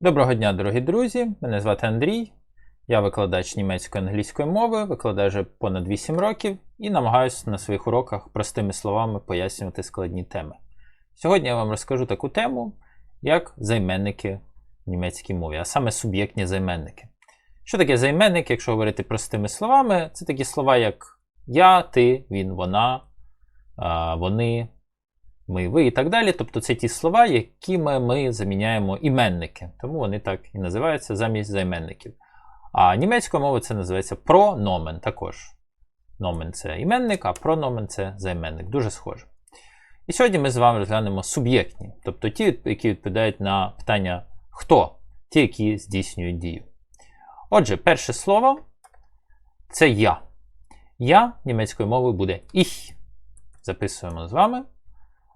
Доброго дня, дорогі друзі! Мене звати Андрій. Я викладач німецької англійської мови, викладаю вже понад 8 років і намагаюся на своїх уроках простими словами пояснювати складні теми. Сьогодні я вам розкажу таку тему, як займенники в німецькій мові, а саме суб'єктні займенники. Що таке займенник, якщо говорити простими словами, це такі слова, як я, ти, він, вона, вони, ми, ви і так далі. Тобто це ті слова, якими ми заміняємо іменники. Тому вони так і називаються замість займенників. А німецькою мовою це називається прономен також. Номен це іменник, а прономен це займенник. Дуже схоже. І сьогодні ми з вами розглянемо суб'єктні, тобто ті, які відповідають на питання хто, ті, які здійснюють дію. Отже, перше слово це я. Я німецькою мовою буде ich. Записуємо з вами.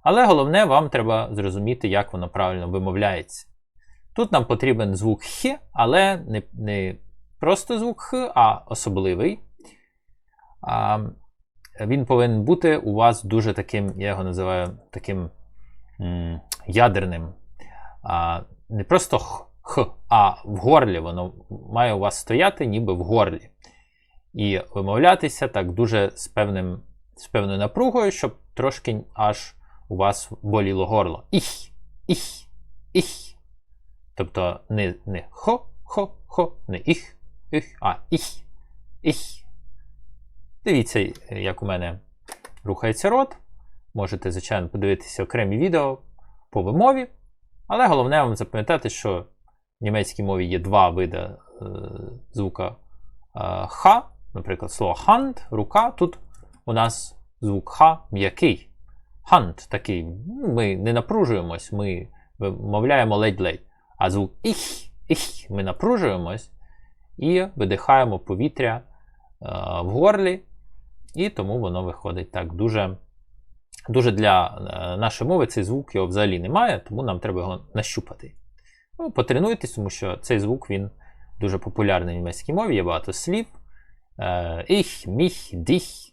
Але головне, вам треба зрозуміти, як воно правильно вимовляється. Тут нам потрібен звук Х, але не не просто звук Х, а особливий. А, Він повинен бути у вас дуже таким, я його називаю таким м, ядерним. А, Не просто Х, Х, а в горлі воно має у вас стояти, ніби в горлі. І вимовлятися так дуже з, певним, з певною напругою, щоб трошки аж у вас боліло горло. Іх, іх, іх. Тобто не не хо, хо, хо, не іх, іх, а іх, іх. Дивіться, як у мене рухається рот. Можете, звичайно, подивитися окремі відео по вимові. Але головне вам запам'ятати, що в німецькій мові є два види е, звука е, ха, наприклад, слово hand, рука. Тут у нас звук ха м'який. Hand такий. Ми не напружуємось, ми вимовляємо ледь-ледь. А звук іх, іх, ми напружуємось і видихаємо повітря е, в горлі, і тому воно виходить так дуже. Дуже для е, нашої мови цей звук його взагалі немає, тому нам треба його нащупати. Ну, Потренуйтесь, тому що цей звук він дуже популярний в німецькій мові, є багато слів. Ich, mich, dich,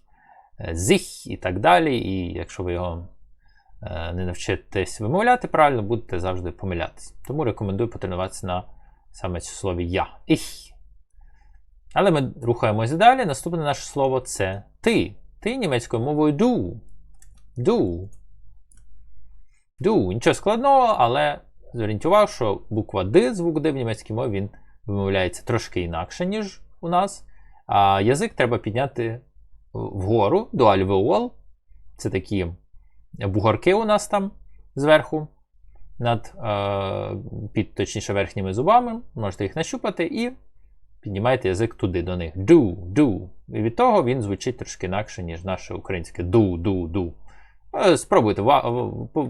зих і так далі. І якщо ви його е, не навчитесь вимовляти правильно, будете завжди помилятися. Тому рекомендую потренуватися на саме слові я. Их. Але ми рухаємося далі. Наступне наше слово це ти. Ти німецькою мовою du. Du. Du. Нічого складного, але увагу, що буква Д, звук Д в німецькій мові, він вимовляється трошки інакше, ніж у нас. А язик треба підняти вгору до альвеол. Це такі бугорки у нас там зверху, над, е, під точніше верхніми зубами. Можете їх нащупати і піднімаєте язик туди до них. Do, do. І від того він звучить трошки інакше, ніж наше українське do. Е, Спробуйте,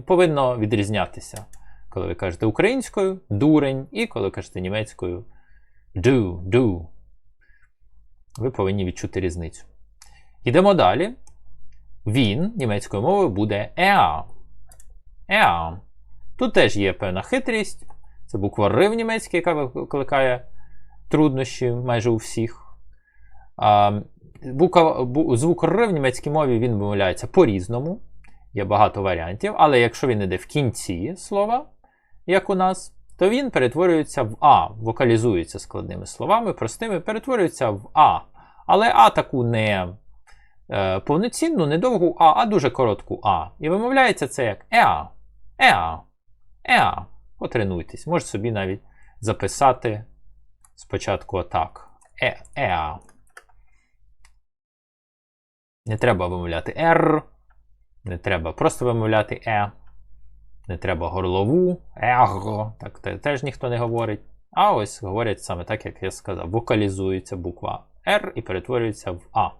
повинно відрізнятися. Коли ви кажете українською дурень, і коли кажете німецькою do, do. Ви повинні відчути різницю. Йдемо далі. Він німецькою мовою буде er. Er. Тут теж є певна хитрість. Це буква Р в німецькій, яка викликає труднощі майже у всіх. А, буква, бу, звук Р в німецькій мові він вимовляється по-різному. Є багато варіантів, але якщо він йде в кінці слова, як у нас, то він перетворюється в А, вокалізується складними словами, простими, перетворюється в А. Але А таку не е, повноцінну, недовгу А, а дуже коротку А. І вимовляється це як Еа. Еа. Еа. Потренуйтесь. Можете собі навіть записати спочатку отак. Е, Еа. Не треба вимовляти Р. Не треба просто вимовляти Е. Не треба горлову, его. Так теж ніхто не говорить. А ось говорять саме так, як я сказав. Вокалізується буква R і перетворюється в А.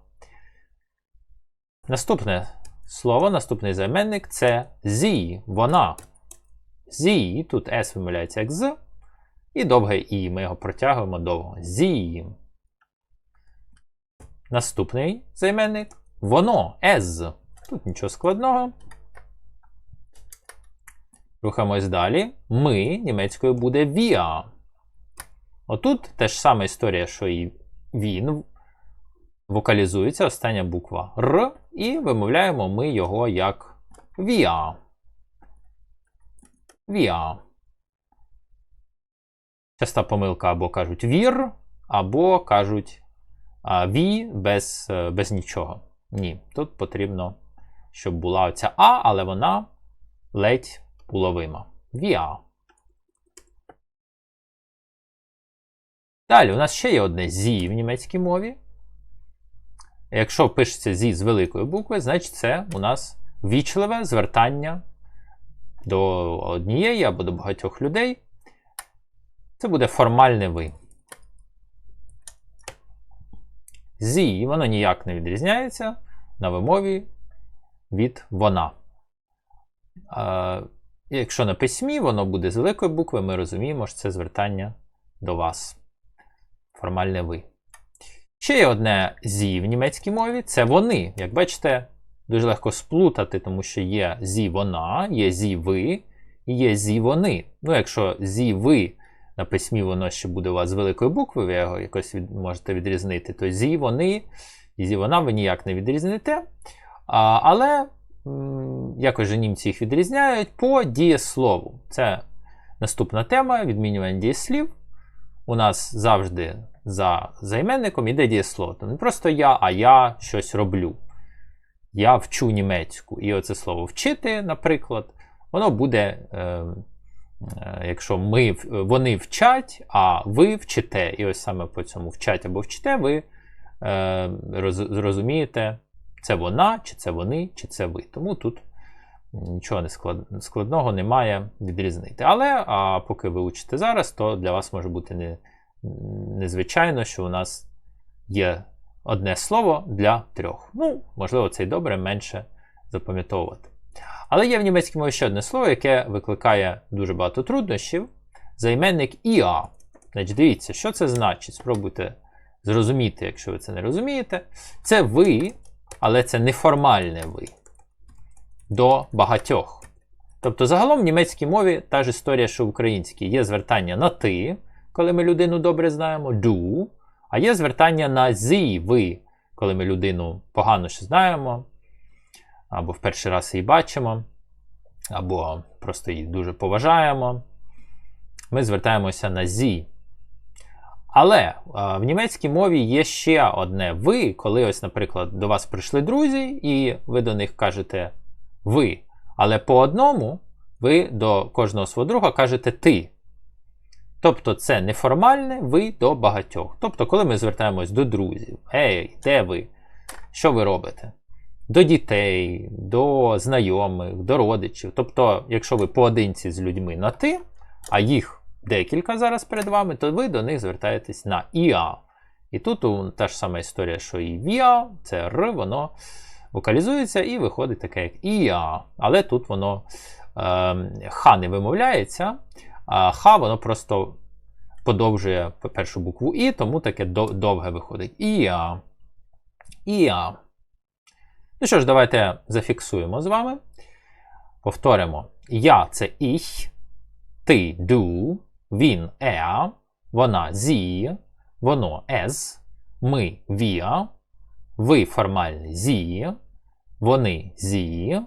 Наступне слово, наступний займенник це зі, вона. Зі, тут S вимовляється як з. І довге І. Ми його протягуємо довго. Зі. Наступний займенник воно ез. Тут нічого складного. Рухаємось далі. Ми німецькою буде віа. Отут теж сама історія, що і він. Вокалізується остання буква Р, і вимовляємо ми його як віа. Віа. Часта помилка або кажуть вір, або кажуть ві без, е, без нічого. Ні, тут потрібно, щоб була оця А, але вона ледь уловима. Віа. Далі, у нас ще є одне зі в німецькій мові. Якщо пишеться зі з великої букви, значить це у нас вічливе звертання до однієї або до багатьох людей. Це буде формальне ви. Зі, воно ніяк не відрізняється на вимові від вона. А, якщо на письмі, воно буде з великої букви, ми розуміємо, що це звертання до вас. Формальне ви. Ще є одне зі в німецькій мові це вони. Як бачите, дуже легко сплутати, тому що є зі вона, є зі ви і є зі вони. Ну, якщо зі ви на письмі воно ще буде у вас з великої букви, ви його якось від, можете відрізнити, то зі вони і зі вона ви ніяк не відрізните. А, але м, якось же німці їх відрізняють по дієслову. Це наступна тема відмінювання дієслів. У нас завжди за займенником іде дієслово. Не просто я, а я щось роблю. Я вчу німецьку. І оце слово вчити, наприклад, воно буде, е, е, якщо ми, вони вчать, а ви вчите. І ось саме по цьому вчать або вчите, ви е, роз, зрозумієте, це вона, чи це вони, чи це ви. Тому тут нічого не склад, складного немає відрізнити. Але а поки ви учите зараз, то для вас може бути не, незвичайно, що у нас є одне слово для трьох. Ну, можливо, це й добре, менше запам'ятовувати. Але є в німецькій мові ще одне слово, яке викликає дуже багато труднощів. Займенник іа. Значить, дивіться, що це значить. Спробуйте зрозуміти, якщо ви це не розумієте. Це ви, але це неформальне ви до багатьох. Тобто, загалом в німецькій мові та ж історія, що в українській. Є звертання на ти, коли ми людину добре знаємо, du, а є звертання на зі, ви, коли ми людину погано ще знаємо, або в перший раз її бачимо, або просто її дуже поважаємо. Ми звертаємося на зі. Але а, в німецькій мові є ще одне ви, коли, ось, наприклад, до вас прийшли друзі, і ви до них кажете ви. Але по одному ви до кожного свого друга кажете ти. Тобто це неформальне ви до багатьох. Тобто, коли ми звертаємось до друзів, ей, де ви? Що ви робите? До дітей, до знайомих, до родичів. Тобто, якщо ви поодинці з людьми на ти, а їх декілька зараз перед вами, то ви до них звертаєтесь на іа. І тут та ж сама історія, що і віа, це р, воно вокалізується і виходить таке, як іа. Але тут воно е, ха не вимовляється, а ха воно просто подовжує першу букву І, тому таке довге виходить. Іа. Іа. Ну що ж, давайте зафіксуємо з вами. Повторимо. Я це ich, ти du, він er, вона sie, воно es, ми wir, ви формальний зі, вони зі,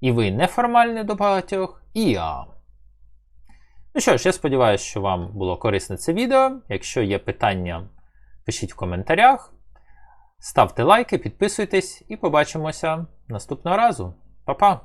і ви неформальний до багатьох іа. Ну що ж, я сподіваюся, що вам було корисне це відео. Якщо є питання, пишіть в коментарях. Ставте лайки, підписуйтесь і побачимося наступного разу. Па-па!